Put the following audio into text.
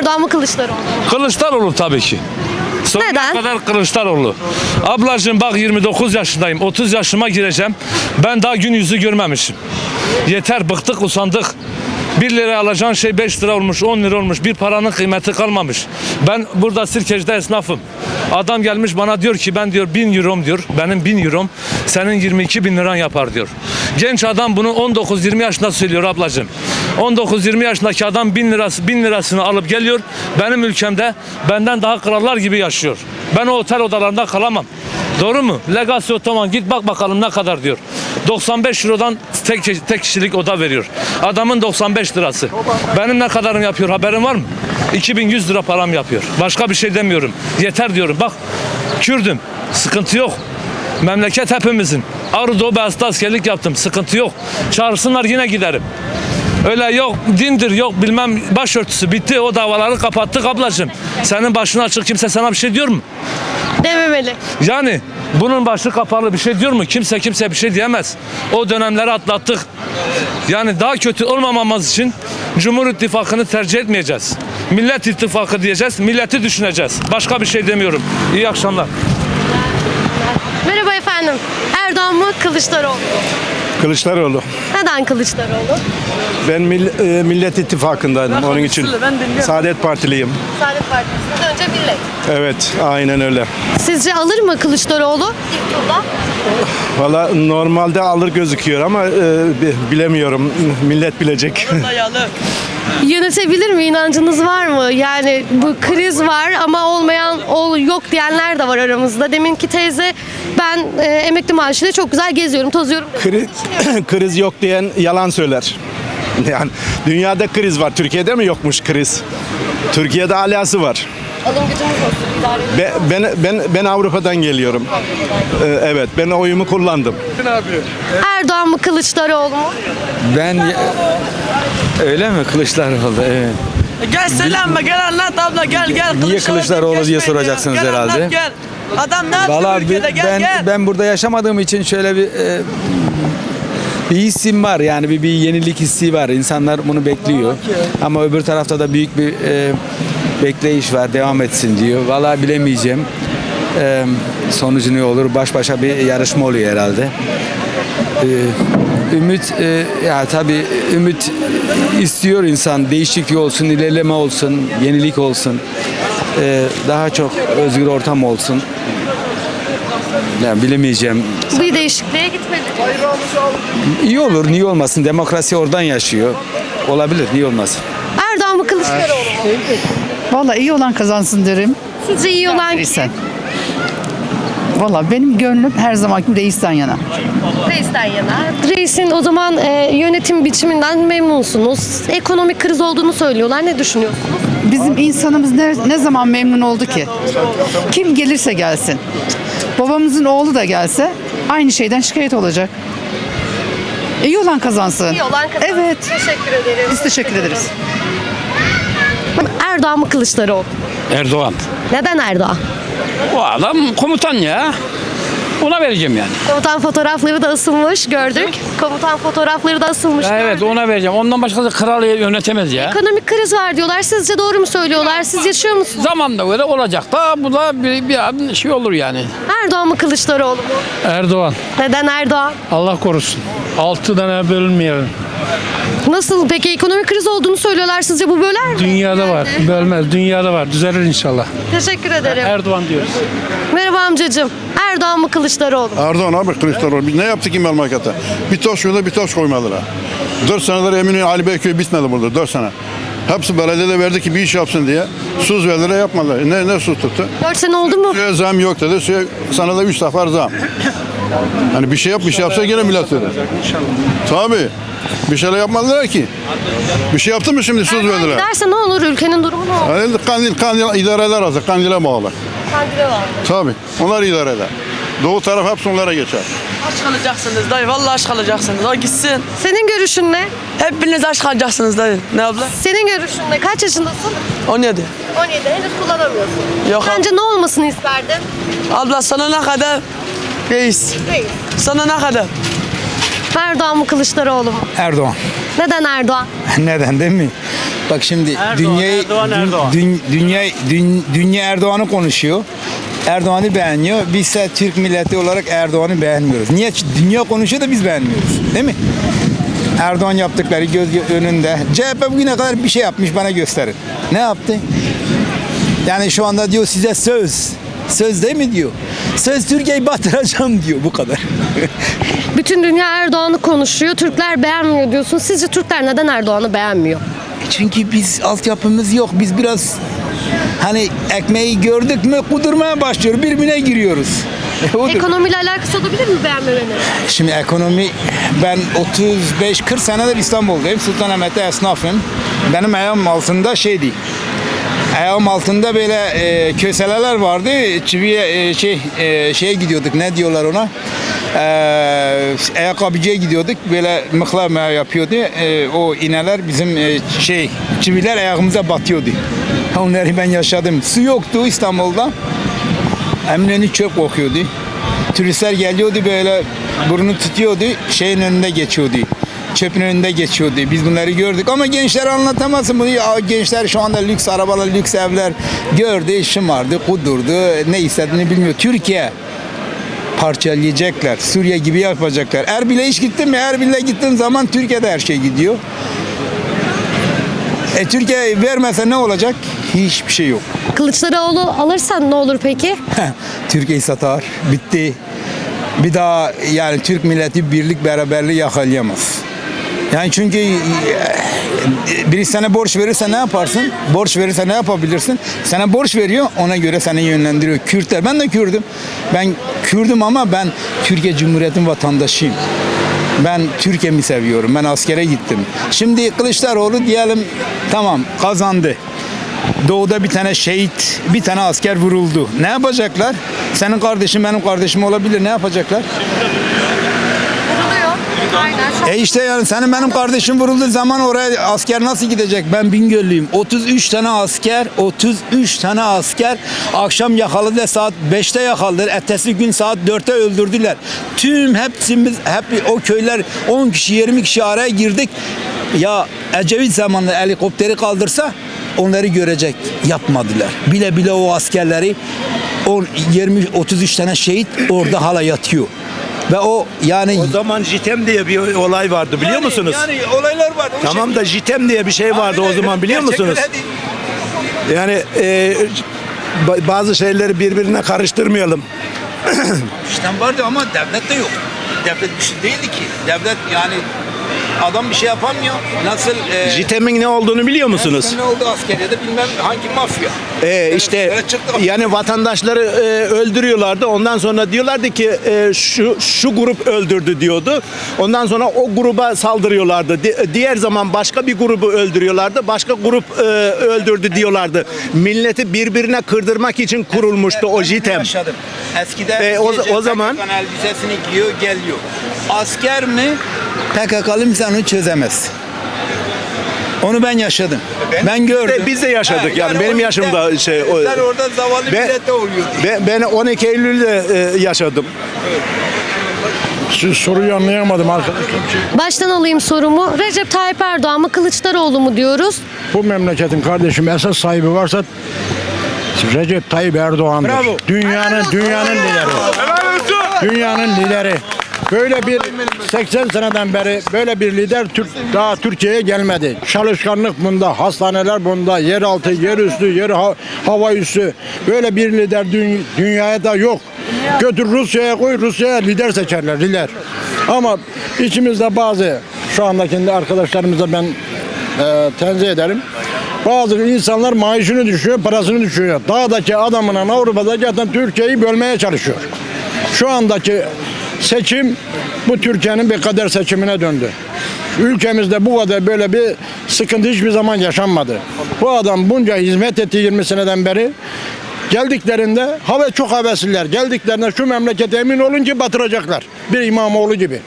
Erdoğan mı Kılıçdaroğlu mu? Kılıçdaroğlu tabii ki. Sonuna Neden? kadar Kılıçdaroğlu. Ablacığım bak 29 yaşındayım. 30 yaşıma gireceğim. Ben daha gün yüzü görmemişim. Yeter bıktık usandık. 1 lira alacağın şey 5 lira olmuş, 10 lira olmuş. Bir paranın kıymeti kalmamış. Ben burada Sirkeci'de esnafım. Adam gelmiş bana diyor ki ben diyor 1000 eurom diyor. Benim 1000 eurom senin 22 bin liran yapar diyor. Genç adam bunu 19-20 yaşında söylüyor ablacığım. 19-20 yaşındaki adam 1000 lirası 1000 lirasını alıp geliyor. Benim ülkemde benden daha krallar gibi yaşıyor. Ben o otel odalarında kalamam. Doğru mu? Legacy Otoman git bak bakalım ne kadar diyor. 95 Euro'dan tek, tek kişilik oda veriyor. Adamın 95 lirası. Benim ne kadarım yapıyor haberin var mı? 2100 lira param yapıyor. Başka bir şey demiyorum. Yeter diyorum. Bak Kürdüm. Sıkıntı yok. Memleket hepimizin. Ağrı Doğu Beyazıt'ta askerlik yaptım. Sıkıntı yok. Çağırsınlar yine giderim. Öyle yok dindir yok bilmem başörtüsü bitti o davaları kapattık ablacığım. Senin başına açık kimse sana bir şey diyor mu? Dememeli. Yani bunun başı kapalı bir şey diyor mu? Kimse kimse bir şey diyemez. O dönemleri atlattık. Yani daha kötü olmamamız için Cumhur İttifakı'nı tercih etmeyeceğiz. Millet İttifakı diyeceğiz, milleti düşüneceğiz. Başka bir şey demiyorum. İyi akşamlar. Merhaba efendim. Erdoğan mı Kılıçdaroğlu mu? Kılıçdaroğlu. Neden Kılıçdaroğlu? Ben Mill- e, Millet İttifakı'ndaydım onun için. Saadet Partiliyim. Saadet Partisi'nden önce Millet. Evet, aynen öyle. Sizce alır mı Kılıçdaroğlu ilk turda? Valla normalde alır gözüküyor ama e, bi- bilemiyorum. Millet bilecek. Yönetebilir mi? İnancınız var mı? Yani bu kriz var ama olmayan ol, yok diyenler de var aramızda. Deminki teyze ben e, emekli maaşıyla çok güzel geziyorum, tozuyorum. dedi. Kriz, kriz yok diyen yalan söyler. Yani dünyada kriz var. Türkiye'de mi yokmuş kriz? Türkiye'de alası var. Alım gücümüz olsun, idare edin. Be- Ben ben ben Avrupa'dan geliyorum. E, Evet, ben oyumu kullandım. Erdoğan mı Kılıçdaroğlu mu? Ben öyle mi Kılıçdaroğlu? Evet. Gel selam gel anlat abla gel gel. Niye Kılıçdaroğlu diye geçmeyin soracaksınız. Gel herhalde. anlat, gel. Adam ne yaptı Valla ülkede gel ben gel. ben burada yaşamadığım için şöyle bir e, bir hissim var yani bir, bir yenilik hissi var. İnsanlar bunu bekliyor. Ama öbür tarafta da büyük bir e, bekleyiş var. Devam etsin diyor. Valla bilemeyeceğim. E, sonucu ne olur? Baş başa bir yarışma oluyor herhalde. E, ümit e, ya tabii ümit istiyor insan. Değişiklik olsun, ilerleme olsun, yenilik olsun. E, daha çok özgür ortam olsun. Yani bilemeyeceğim. Bir değişikliğe gitmedi. İyi olur, niye olmasın? Demokrasi oradan yaşıyor. Olabilir, niye olmasın? Erdoğan mı Kılıçdaroğlu mu? Valla iyi olan kazansın derim. Sizce iyi olan kim? Valla benim gönlüm her zaman gibi reisten yana. Reisten yana. Reisin o zaman e, yönetim biçiminden memnunsunuz. Ekonomik kriz olduğunu söylüyorlar. Ne düşünüyorsunuz? Bizim insanımız ne, ne zaman memnun oldu ki? Kim gelirse gelsin. Babamızın oğlu da gelse aynı şeyden şikayet olacak. İyi olan kazansın. İyi olan kazansın. Evet. Teşekkür ederim. Biz teşekkür ederiz. Erdoğan mı Kılıçdaroğlu? Erdoğan. Neden Erdoğan? O adam komutan ya. Ona vereceğim yani. Komutan fotoğrafları da asılmış gördük. Komutan fotoğrafları da asılmış. Ya evet gördük. ona vereceğim. Ondan başkası kralı yönetemez ya. Ekonomik kriz var diyorlar. Sizce doğru mu söylüyorlar? Siz yaşıyor musunuz? Zamanla göre olacak da bu da bir, bir şey olur yani. Erdoğan mı Kılıçdaroğlu mu? Erdoğan. Neden Erdoğan? Allah korusun. Altı tane bölünmeyelim. Nasıl peki ekonomik kriz olduğunu söylüyorlar. Sizce bu böler mi? Dünyada var. Bölmez. Dünyada var. Düzelir inşallah. Teşekkür ederim. Erdoğan diyoruz. Amcacığım. Erdoğan mı Kılıçdaroğlu mu? Erdoğan abi Kılıçdaroğlu. Biz ne yaptık ki memlekete? Bir taş şurada bir taş koymadılar. Dört senedir Eminönü Ali Beyköy bitmedi burada. Dört sene. Hepsi belediyede verdi ki bir iş yapsın diye. Suz verdiler yapmadılar. Ne, ne sus tuttu? 4 sene oldu mu? Suya zam yok dedi. Suya sanada üç defa zam. Hani bir şey yap, bir şey yapsa gene millet verir. Tabii. Bir şeyler yapmadılar ki. Bir şey yaptı mı şimdi söz verdiler. Giderse ne olur? Ülkenin durumu ne olur? Hani kandil, kandil idare eder artık. Kandile bağlı. Kandile var. Tabii. Onlar idare eder. Doğu taraf hepsi onlara geçer. Aç kalacaksınız dayı vallahi aç kalacaksınız. O gitsin. Senin görüşün ne? Hepiniz aç kalacaksınız dayı. Ne abla? Senin görüşün ne? Kaç yaşındasın? 17. 17. Henüz kullanamıyorsun. Yok Sence ne olmasını isterdin? abla sana ne kadar? Reis. Reis. Sana ne kadar? Erdoğan mı Kılıçdaroğlu mu? Erdoğan. Neden Erdoğan? Neden değil mi? Bak şimdi dünyayı dün- dün- dünya dün- dünya Erdoğan'ı konuşuyor. Erdoğan'ı beğeniyor. Biz ise Türk milleti olarak Erdoğan'ı beğenmiyoruz. Niye? Dünya konuşuyor da biz beğenmiyoruz. Değil mi? Erdoğan yaptıkları göz önünde. CHP bugüne kadar bir şey yapmış bana gösterin. Ne yaptı? Yani şu anda diyor size söz. Söz değil mi diyor. Söz Türkiye'yi batıracağım diyor bu kadar. Bütün dünya Erdoğan'ı konuşuyor. Türkler beğenmiyor diyorsun. Sizce Türkler neden Erdoğan'ı beğenmiyor? Çünkü biz altyapımız yok. Biz biraz hani ekmeği gördük mü kudurmaya başlıyor. Birbirine giriyoruz. Odur. Ekonomiyle alakası olabilir mi beğenmemenin? Şimdi ekonomi ben 35-40 senedir İstanbul'dayım. Sultanahmet'te esnafım. Benim ayağım altında şeydi. Ayağım altında böyle e, köseleler vardı. Çiviye e, şey e, şeye gidiyorduk. Ne diyorlar ona? E, ayakkabıcıya gidiyorduk. Böyle mıhlama yapıyordu. E, o ineler bizim e, şey çiviler ayağımıza batıyordu. Onları ben yaşadım. Su yoktu İstanbul'da. Eminönü çöp kokuyordu. Turistler geliyordu böyle burnu tutuyordu, şeyin önünde geçiyordu. Çöpün önünde geçiyordu. Biz bunları gördük ama gençler anlatamazsın bunu. Ya, gençler şu anda lüks arabalar, lüks evler gördü, şımardı, kudurdu. Ne istediğini bilmiyor. Türkiye parçalayacaklar. Suriye gibi yapacaklar. Erbil'e hiç gittin mi? Erbil'e gittiğin zaman Türkiye'de her şey gidiyor. E Türkiye vermese ne olacak? Hiçbir şey yok. Kılıçdaroğlu alırsan ne olur peki? Türkiye'yi satar. Bitti. Bir daha yani Türk milleti birlik beraberliği yakalayamaz. Yani çünkü e, biri sana borç verirse ne yaparsın? Borç verirse ne yapabilirsin? Sana borç veriyor, ona göre seni yönlendiriyor. Kürtler, ben de Kürdüm. Ben Kürdüm ama ben Türkiye Cumhuriyeti'nin vatandaşıyım. Ben Türkiye'mi seviyorum. Ben askere gittim. Şimdi Kılıçdaroğlu diyelim tamam kazandı. Doğuda bir tane şehit, bir tane asker vuruldu. Ne yapacaklar? Senin kardeşin benim kardeşim olabilir. Ne yapacaklar? E işte yani senin benim kardeşim vurulduğu zaman oraya asker nasıl gidecek? Ben Bingöllüyüm. 33 tane asker, 33 tane asker akşam yakaladı saat 5'te yakaladılar. Ertesi gün saat 4'te öldürdüler. Tüm hepsimiz hep o köyler 10 kişi 20 kişi araya girdik. Ya Ecevit zamanında helikopteri kaldırsa onları görecek. Yapmadılar. Bile bile o askerleri 10 20 33 tane şehit orada hala yatıyor. Ve o yani O zaman JITEM diye bir olay vardı biliyor yani- musunuz? Yani olaylar var. O Tamam da JITEM diye bir şey vardı o zaman biliyor musunuz? Yani e, ba- bazı şeyleri birbirine karıştırmayalım. İşte vardı ama devlet de yok. Devlet bir şey değildi ki. Devlet yani adam bir şey yapamıyor. Nasıl e, JITEM'in ne olduğunu biliyor musunuz? Ne oldu askeriyede bilmem hangi mafya. Ee, işte yani vatandaşları e, öldürüyorlardı. Ondan sonra diyorlardı ki e, şu şu grup öldürdü diyordu. Ondan sonra o gruba saldırıyorlardı. Di- diğer zaman başka bir grubu öldürüyorlardı. Başka grup e, öldürdü diyorlardı. Milleti birbirine kırdırmak için kurulmuştu o JITEM. Yaşadım. Eskiden E, o- gece o zaman- elbisesini giyiyor geliyor. Asker mi? PKK'lı onu çözemez. Onu ben yaşadım. Ben, gördüm. de- biz de yaşadık yani. Benim o yaşımda şey, o- Sen orada zavallı Ben- millete oluyor. Ben, ben 12 Eylül'de e, yaşadım. Şu soruyu anlayamadım arkadaşlar. Baştan alayım sorumu. Recep Tayyip Erdoğan mı Kılıçdaroğlu mu diyoruz? Bu memleketin kardeşim esas sahibi varsa Recep Tayyip Erdoğan'dır. Bravo. Dünyanın dünyanın lideri. Dünyanın lideri. Böyle bir 80 seneden beri böyle bir lider Türk daha Türkiye'ye gelmedi. Çalışkanlık bunda, hastaneler bunda, yeraltı, yerüstü, yer ha- hava üstü. Böyle bir lider dü- dünyaya da yok. Götür Rusya'ya koy, Rusya'ya lider seçerler, lider. Ama içimizde bazı şu andaki arkadaşlarımıza ben e, tenzih ederim. Bazı insanlar maaşını düşüyor, parasını düşüyor. Dağdaki adamına Avrupa'da zaten Türkiye'yi bölmeye çalışıyor. Şu andaki seçim bu Türkiye'nin bir kader seçimine döndü. Ülkemizde bu kadar böyle bir sıkıntı hiçbir zaman yaşanmadı. Bu adam bunca hizmet etti 20 seneden beri. Geldiklerinde hava çok hevesliler. Geldiklerinde şu memlekete emin olun ki batıracaklar. Bir İmamoğlu gibi.